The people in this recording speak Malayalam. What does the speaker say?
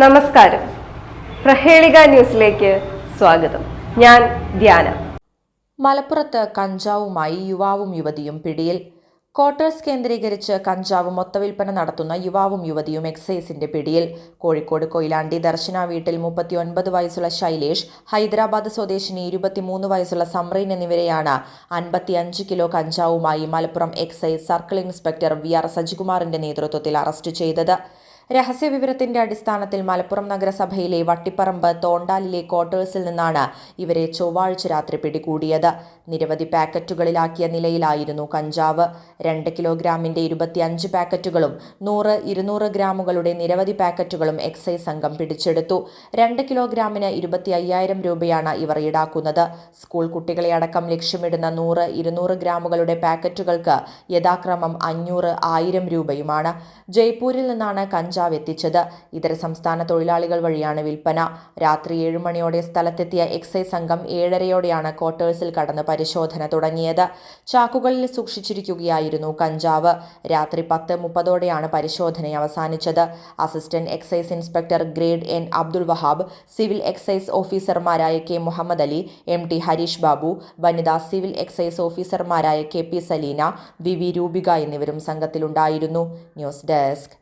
നമസ്കാരം. പ്രഹേളിക ന്യൂസിലേക്ക് സ്വാഗതം. ഞാൻ ധ്യാന. മലപ്പുറത്ത് കഞ്ചാവുമായി യുവാവും യുവതിയും പിടിയിൽ. ക്വാർട്ടേഴ്സ് കേന്ദ്രീകരിച്ച് കഞ്ചാവ് മൊത്തവിൽപ്പന നടത്തുന്ന യുവാവും യുവതിയും എക്സൈസിന്റെ പിടിയിൽ. കോഴിക്കോട് കൊയിലാണ്ടി ദർശന വീട്ടിൽ മുപ്പത്തിയൊൻപത് വയസ്സുള്ള ശൈലേഷ് ഹൈദരാബാദ് സ്വദേശിനി ഇരുപത്തിമൂന്ന് വയസ്സുള്ള സംറീൻ എന്നിവരെയാണ് അൻപത്തിയഞ്ച് കിലോ കഞ്ചാവുമായി Malappuram excise circle inspector V R സജികുമാറിന്റെ നേതൃത്വത്തിൽ അറസ്റ്റ് ചെയ്തത്. രഹസ്യവിവരത്തിന്റെ അടിസ്ഥാനത്തിൽ മലപ്പുറം നഗരസഭയിലെ വട്ടിപ്പറമ്പ് തോണ്ടാലിലെ ക്വാർട്ടേഴ്സിൽ നിന്നാണ് ഇവരെ ചൊവ്വാഴ്ച രാത്രി പിടികൂടിയത്. നിരവധി പാക്കറ്റുകളിലാക്കിയ നിലയിലായിരുന്നു കഞ്ചാവ്. രണ്ട് കിലോഗ്രാമിന്റെ ഇരുപത്തിയഞ്ച് പാക്കറ്റുകളും നൂറ് ഇരുന്നൂറ് ഗ്രാമുകളുടെ നിരവധി പാക്കറ്റുകളും എക്സൈസ് സംഘം പിടിച്ചെടുത്തു. രണ്ട് കിലോഗ്രാമിന് ഇരുപത്തി അയ്യായിരം രൂപയാണ് ഇവർ ഈടാക്കുന്നത്. സ്കൂൾ കുട്ടികളെ അടക്കം ലക്ഷ്യമിടുന്ന നൂറ് ഇരുന്നൂറ് ഗ്രാമുകളുടെ പാക്കറ്റുകൾക്ക് യഥാക്രമം അഞ്ഞൂറ് ആയിരം രൂപയുമാണ്. ജയ്പൂരിൽ നിന്നാണ് കഞ്ചാവ് എത്തിച്ചത് ഇതര സംസ്ഥാന തൊഴിലാളികൾ വഴിയാണ് വിൽപ്പന. രാത്രി ഏഴ് മണിയോടെ സ്ഥലത്തെത്തിയ എക്സൈസ് സംഘം ഏഴരയോടെയാണ് ക്വാർട്ടേഴ്സിൽ കടന്ന് പരിശോധന തുടങ്ങിയത്. ചാക്കുകളിൽ സൂക്ഷിച്ചിരിക്കുകയായിരുന്നു കഞ്ചാവ്. രാത്രി പത്ത് മുപ്പതോടെയാണ് പരിശോധന അവസാനിച്ചത്. Assistant excise inspector grade N Abdul Wahab civil excise ഓഫീസർമാരായ K Muhammad Ali M T Harish Babu വനിതാ സിവിൽ എക്സൈസ് ഓഫീസർമാരായ K P Saleena V V Roopika എന്നിവരും സംഘത്തിലുണ്ടായിരുന്നു. News desk.